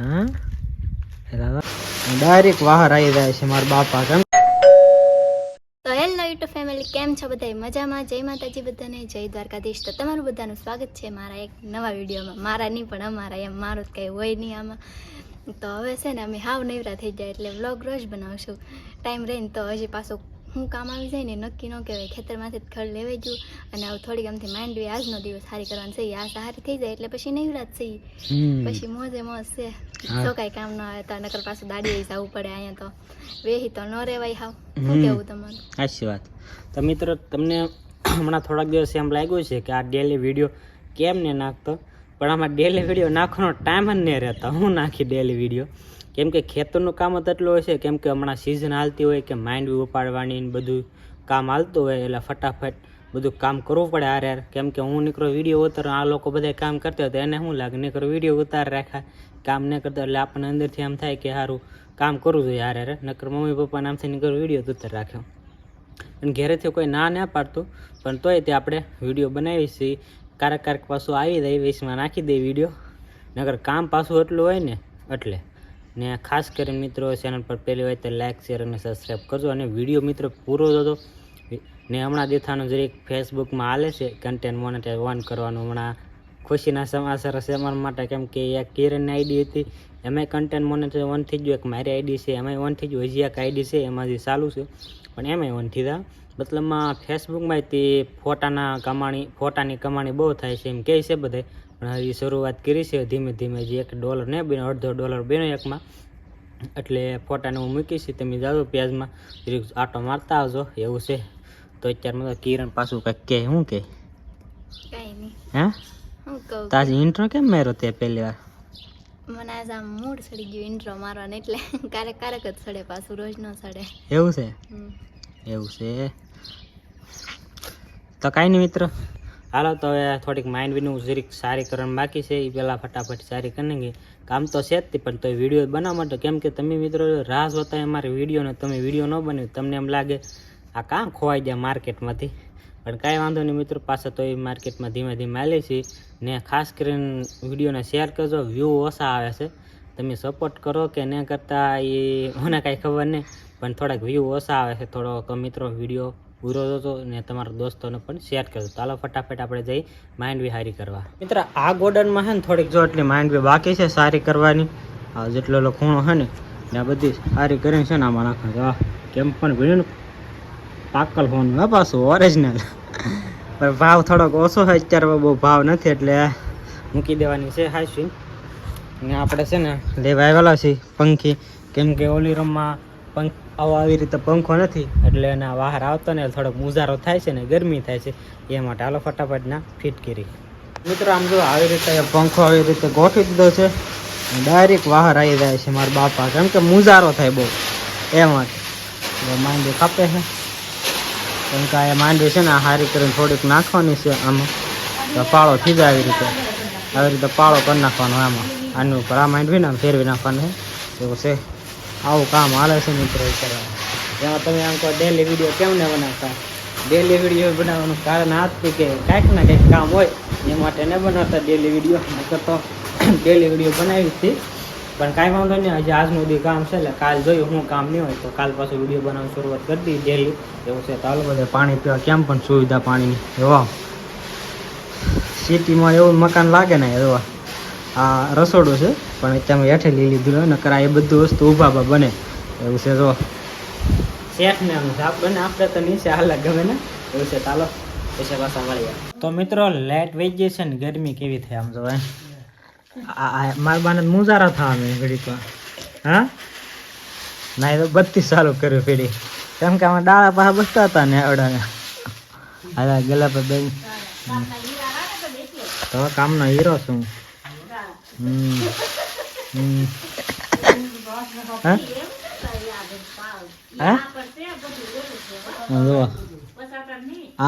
હા? ડાયરેક્ટ બહાર આવી જાય ફેમિલી, કેમ છો બધા મજામાં? જય માતાજી બધાને, જય દ્વારકાધીશ. તો તમારું બધાનું સ્વાગત છે મારા એક નવા વિડીયોમાં. મારા નહીં, પણ અમારા એમ, મારું જ કંઈ હોય નહીં આમાં. તો હવે છે ને અમે હાવ નવરા થઈ જાય એટલે વ્લોગ રોજ બનાવશું. ટાઈમ રહીને તો હજી પાછું હું કામ આવી જાય ને નક્કી ન કહેવાય. ખેતરમાંથી ખડ લેવાઈ ગયું અને આવું થોડીક આમથી માંડવી આજનો દિવસ સારી કરવાની છે. આ સારી થઈ જાય એટલે પછી નહીં રાત છે પછી મોજે મોજ છે. તો કાંઈ કામ ન આવે તો નકર પાછું દાડી જવું પડે અહીંયા તો. વેહી તો ન રેવાય હાવ. શું કહેવું કેવું તમારું? સાચી વાત. તો મિત્રો તમને હમણાં થોડાક દિવસ એમ લાગ્યું છે કે આ ડેલી વીડિયો કેમ ને નાખતો? પણ આમાં ડેલી વીડિયો નાખવાનો ટાઈમ જ નહીં રહેતો. હું નાખી ડેલી વીડિયો કેમ કે ખેતરનું કામ જ એટલું હોય છે, કેમ કે હમણાં સિઝન હાલતી હોય કે માંડવી ઉપાડવાની ને બધું કામ હાલતું હોય, એટલે ફટાફટ બધું કામ કરવું પડે હારે હારે. કેમ કે હું નીકળો વીડિયો ઉતાર આ લોકો બધા કામ કરતા હોય તો એને શું લાગે? નીકળો વીડિયો ઉતાર રાખ્યા કામ ન કરતા એટલે આપણને અંદરથી એમ થાય કે સારું કામ કરવું જોઈએ હારે હારે. નકર મમ્મી પપ્પાને આમથી નીકળો વીડિયો ઉતાર રાખ્યો. અને ઘરેથી કોઈ ના ના પાડતું, પણ તોય તે આપણે વીડિયો બનાવી છીએ ક્યારેક ક્યારેક પાછું આવી જાય, વીસમાં નાખી દઈએ વીડિયો નગર કામ પાછું એટલું હોય ને, એટલે. ને ખાસ કરીને મિત્રો ચેનલ પર પહેલી હોય તો લાઇક શેર અને સબસ્ક્રાઈબ કરજો. અને વીડિયો મિત્રો પૂરો થતો ને હમણાં દેખાનું જરીક ફેસબુકમાં હાલે છે કન્ટેન્ટ મોનેટાઈઝ ઓન કરવાનું. હમણાં ખુશીના સમાચાર હશે અમારા માટે, કેમ કે એક કિરણની આઈડી હતી. એમાંય કન્ટેન્ટ મોનેટર વન થઈ ગયું એક મારી આઈડી છે, એમાંય વન થઈ ગયું હજી એક આઈડી છે એમાંથી ચાલુ છે. પણ એમાંય વન થઈ મતલબમાં ફેસબુકમાં તે ફોટાના કમાણી, ફોટાની કમાણી બહુ થાય છે એમ કહે છે બધે પણ હજી શરૂઆત કરી છે ધીમે ધીમે જે એક ડોલર ને બને અડધો ડોલર બન્યો એકમાં. એટલે ફોટાને હું મૂકીશ તમે જાજો પ્યાજમાં. આટો મારતા આવજો એવું છે. તો અત્યારમાં તો કિરણ પાછું કંઈક કે શું કહે? કાંઈ નહીં. હે? હું તાજી ઇન્ટ્રો કેમ માર્યો તે પહેલી વાર? મને આજ આમ મૂડ સડી ગયું ઇન્ટ્રો મારવાનો એટલે ક્યારેક ક્યારેક જ સડે પાછું રોજ ન સડે. એવું છે? એવું છે. તો કાંઈ નહીં મિત્ર. હાલો, તો હવે થોડીક માઇન્ડ વિનું જરીક સારી કરવાનું બાકી છે. એ પહેલાં ફટાફટ સારી કરી કામ તો છે જ પણ તો વીડિયો બનાવવા માટે. કેમ કે તમે મિત્રો રાહ જોતા અમારે વિડીયોને તમે વીડિયો ન બન્યો તમને એમ લાગે આ કાં ખોવાઈ ગયા માર્કેટમાંથી? પણ કાંઈ વાંધો નહીં મિત્રો પાસે તો એ માર્કેટમાં ધીમે ધીમે આવી છે ને ખાસ કરીને વિડીયોને શેર કરજો વ્યૂ ઓછા આવે છે. તમે સપોર્ટ કરો કે ન કરતાં, એ મને કાંઈ ખબર નહીં. પણ થોડાક વ્યૂ ઓછા આવે છે થોડોક, મિત્રો વીડિયો પૂરો થતો ને તમારા દોસ્તોને પણ શેર કરજો. ચાલો ફટાફટ આપણે જઈ માઇન્ડ વિહારી કરવા. મિત્ર, આ ગોર્ડનમાં છે ને થોડીક જો એટલી માઇન્ડ બી બાકી છે સારી કરવાની. જેટલો એટલો ખૂણો છે ને આ બધી સારી કરીને છે ને આમાં નાખવા જો કેમ પણ ભીડ્યું પાકલ ફોન હે, પાછું ઓરિજિનલ પણ ભાવ થોડોક ઓછો છે, અત્યારે બહુ ભાવ નથી, એટલે મૂકી દેવાની છે હાઈસ્વી ને આપણે છે ને લેવા આવેલા છે પંખી. કેમ કે ઓલી રૂમમાં પંખ આવો આવી રીતે પંખો નથી, એટલે એના બહાર આવતો ને થોડોક મુજારો થાય છે ને ગરમી થાય છે, એ માટે હાલો ફટાફટ ના ફિટ કરી. મિત્રો, આમ જો આવી રીતે પંખો આવી રીતે ગોઠવી દીધો છે ડાયરેક્ટ બહાર આવી જાય છે મારા બાપા, કેમ કે મુજારો થાય બહુ, એ માટે. માંડવી કાપે છે. કેમ કે આ માંડવી છે ને હારી કરીને થોડીક નાખવાની છે આમાં. પાળો થઈ જાય આવી રીતે. આવી રીતે પાળો કરી નાખવાનો આમાં. આની ઉપર આ માંડવી ને આમ ફેરવી નાખવાનું એવું છે. આવું કામ હાલે છે મિત્રો જેમાં તમે આમ કહો ડેલી વીડિયો કેમ ને બનાવતા? ડેલી વીડિયો બનાવવાનું કારણ હતું કે કાંઈક ના કંઈક કામ હોય, એ માટે ન બનાવતા ડેલી વીડિયો નકર તો ડેલી વીડિયો બનાવી હતી પણ કાંઈ વાંધો નહીં આજે આજનું બધી કામ છે એટલે કાલ જોયું હું કામ નહીં હોય તો કાલ પાછું વીડિયો બનાવવાની શરૂઆત કરી દીધી ડેલી એવું છે તો હાલો બધે પાણી પીવા કેમ પણ સુવિધા પાણીની. એવા સિટીમાં એવું મકાન લાગે ને એવા આ રસોડું છે પણ અત્યારે હેઠે લઈ લીધું હોય નકર આ એ બધું વસ્તુ ઊભા બને. એવું છે જો. શેઠ ને આમ સાપ બને આપણે તો નીચે હાલ ગમે ને. એવું છે ચાલો પછી પાછા મળીએ તો મિત્રો લાઇટ વહી ગઈ છે ને ગરમી કેવી થાય આમ તો આ મારા બાને મુજારા થવા મેં ઘડીક તો હા? ના એ તો બત્તી ચાલુ કર્યું ફેરી કેમ કે આમાં ડાળા પાસે બસતા હતા ને અડાને. હા ગલા પર બેન તો કામનો હીરો છું. આ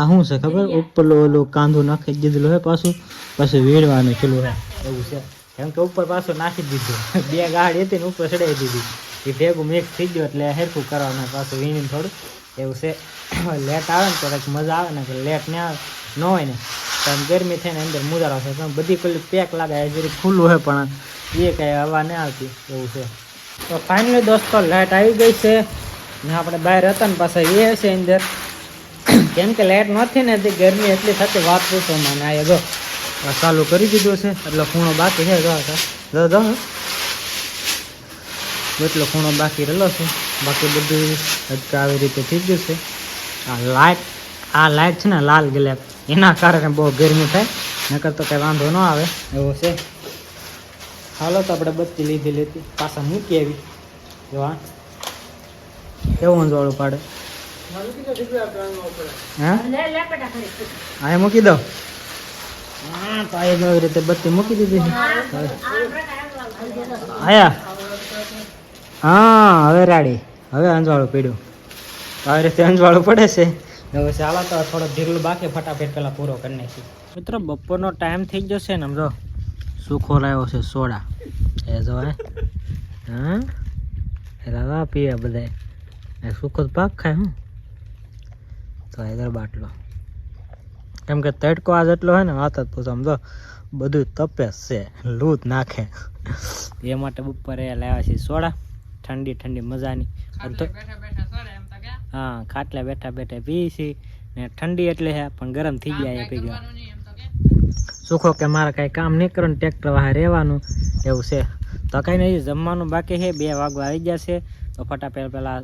શું છે ખબર? ઉપર ઓલું કાંદું નાખી દીધેલું હે પાછું. પાછું વેડવાનું પેલું હે. એવું છે. કેમ કે ઉપર પાછું નાખી દીધું. બે ગાડી હતી ને ઉપર ચડાવી દીધી. એ ભેગું મિક્સ થઈ ગયું એટલે હેરખું કરવાનું પાછું વીણીને થોડું. એવું છે. લેટ આવે ને તો કંઈક મજા આવે ને કે લેટ ને આવે ન હોય ને. કારણ ગરમી થઈને અંદર મુજારો છે પણ બધી પેલી પેક લાગે છે જરી ખુલ્લું હોય પણ એ કઈ હવા નહીં આવતી એવું છે. તો ફાઇનલી દોસ્તો લાઇટ આવી ગઈ છે ને આપણે બહાર હતા ને પાછા એ હશે અંદર. કેમ કે લાઇટ નથી ને તે ગરમી એટલી થતી વાત પૂછો મને આ જો ચાલુ કરી દીધું છે એટલે ખૂણો બાકી છે જો એટલો ખૂણો બાકી રહેલો છે બાકી બધું આવી રીતે થઈ ગયું છે. આ લાઇટ આ લાઇટ છે ને લાલ ગલેપ એના કારણે બહુ ગરમી થાય. નકર તો કઈ વાંધો ન આવે. એવો છે. હાલો તો આપણે બત્તી લીધી લેતી. પાછા મૂકી આવી. જો આ. કેવું અંજવાળું પાડે? હા? હા મૂકી દો. હા, તો આ એવી રીતે બત્તી મૂકી દીધી આયા. હા, હવે રાડી. હવે અંજવાળું પીડ્યું. આવી રીતે અંજવાળું પડે છે. હવે ચાલો તો થોડો ઢીરલું બાકી ફટાફટ પેલા પૂરો કરી નાખી મિત્રો બપોરનો ટાઈમ થઈ ગયો છે ને જો સુખો લાવ્યો છે સોડા. એ જો હે. હા? રવા પીવે બધા એ સુખો પાક ખાય હું. તો હૈદર બાટલો. કેમ કે તડકો આજ એટલો હોય ને વાત જ પૂછો આમ જો બધું તપે છે. લૂત નાખે. એ માટે બપોરે લાવ્યા છે સોડા. ઠંડી ઠંડી મજાની. હા ખાટલા બેઠા બેઠા પી છે ને ઠંડી એટલે છે પણ ગરમ થઈ ગયા એ પી ગયા. સુખો કે મારે કાંઈ કામ નહીં કરવાનું ટ્રેક્ટર વાહે રહેવાનું એવું છે. તો કાંઈ નહીં જમવાનું બાકી છે બે વાગવા આવી ગયા છે. તો ફટાફટ પેલા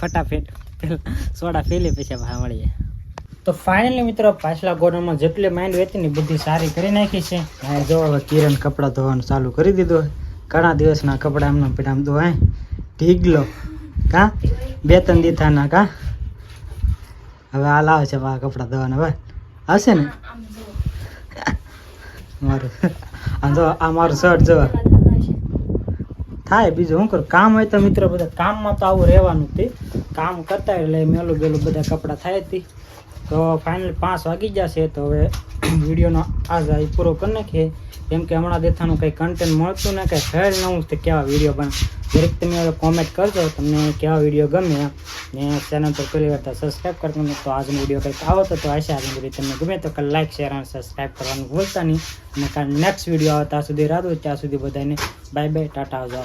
ફટાફેટ સોડા ફેલી પછી ભાઈ મળીએ. તો ફાઇનલી મિત્રો પાછલા ગોડામાં જેટલી માઇન્ડ વેતી ને બધી સારી કરી નાખી છે. અહીં જો હવે કિરણ કપડાં ધોવાનું ચાલુ કરી દીધું. ઘણા દિવસના કપડાં એમના પેલા આમ ધોવાય. ઢીગલો. કા? બે ત્રણ દીથાના કા? હવે આ લાવે છે આ ધોવાના, હવે. હશે ને? મારું. આ મારું શર્ટ જો. થાય બીજું શું કરું? કામ હોય તો મિત્રો બધા કામમાં તો આવું રહેવાનું તે. કામ કરતા એટલે મેલું બેલું બધા કપડાં થાય હતી તો. ફાઇનલી પાંચ વાગી જશે તો હવે વિડીયોનો આજ પૂરો કરી નાખીએ. કેમ કે હમણાં દેખાનું કંઈ કન્ટેન્ટ મળતું ને કંઈ થયેલ નવું તે કેવા વીડિયો બને દરેક તમે કોમેન્ટ કરજો, તમને કેવા વીડિયો ગમે. ને ચેનલ પર પહેલી વાર સબસ્ક્રાઈબ કરતો ને તો આજનો વીડિયો કંઈક આવો તો આશા આજનો વીડિયો તમને ગમે તો લાઈક શેર અને સબસ્ક્રાઈબ કરવાનું ભૂલતા નહીં અને કાલ નેક્સ્ટ વીડિયો આવે ત્યાં સુધી રાહ ત્યાં સુધી બધાને બાય બાય ટાટા, આવજો